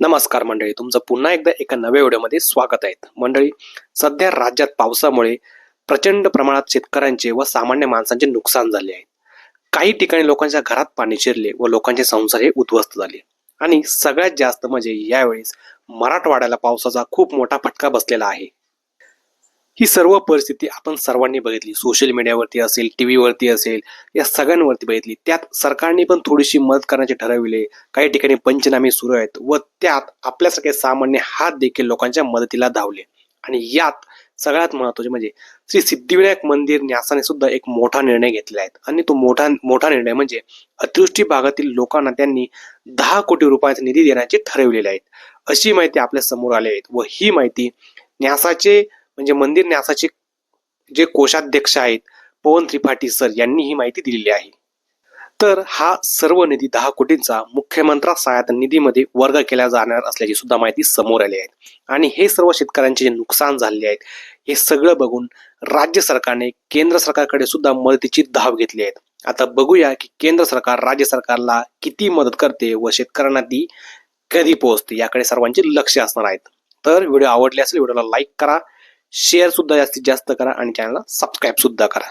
नमस्कार मंडळी तुमचं पुन्हा एकदा एका नव्या व्हिडिओमध्ये स्वागत आहे. मंडळी सध्या राज्यात पावसामुळे प्रचंड प्रमाणात शेतकऱ्यांचे व सामान्य माणसांचे नुकसान झाले आहे. काही ठिकाणी लोकांच्या घरात पाणी शिरले व लोकांचे संसार हे उद्ध्वस्त झाले. आणि सगळ्यात जास्त म्हणजे यावेळेस मराठवाड्याला पावसाचा खूप मोठा फटका बसलेला आहे. ही सर्व परिस्थिती आपण सर्वांनी बघितली. सोशल मीडियावरती असेल टी व्हीवरती असेल या सगळ्यांवरती बघितली. त्यात सरकारने पण थोडीशी मदत करण्याचे ठरविले. काही ठिकाणी पंचनामे सुरू आहेत व त्यात आपल्यासारखे सामान्य हात देखील लोकांच्या मदतीला धावले. आणि यात सगळ्यात महत्त्वाचे म्हणजे श्री सिद्धिविनायक मंदिर न्यासाने सुद्धा एक मोठा निर्णय घेतला आहे. आणि तो मोठा मोठा निर्णय म्हणजे अतिवृष्टी भागातील लोकांना त्यांनी दहा कोटी रुपयांचा निधी देण्याचे ठरवलेले आहेत. अशी माहिती आपल्यासमोर आली आहेत व ही माहिती न्यासाचे म्हणजे मंदिर न्यासाचे जे कोषाध्यक्ष आहेत पवन त्रिपाठी सर यांनी ही माहिती दिलेली आहे. तर हा सर्व निधी दहा कोटींचा मुख्यमंत्रा सहायता निधीमध्ये वर्ग केला जाणार असल्याची सुद्धा माहिती समोर आली आहे. आणि हे सर्व शेतकऱ्यांचे जे नुकसान झाले आहेत हे सगळं बघून राज्य सरकारने केंद्र सरकारकडे सुद्धा मदतीची धाव घेतली आहे. आता बघूया की केंद्र सरकार राज्य सरकारला किती मदत करते व शेतकऱ्यांना ती कधी पोहोचते याकडे सर्वांचे लक्ष असणार आहेत तर व्हिडिओ आवडले असेल व्हिडिओला लाईक करा शेअर सुद्धा जास्तीत जास्त करा आणि चॅनलला सबस्क्राईब सुद्धा करा.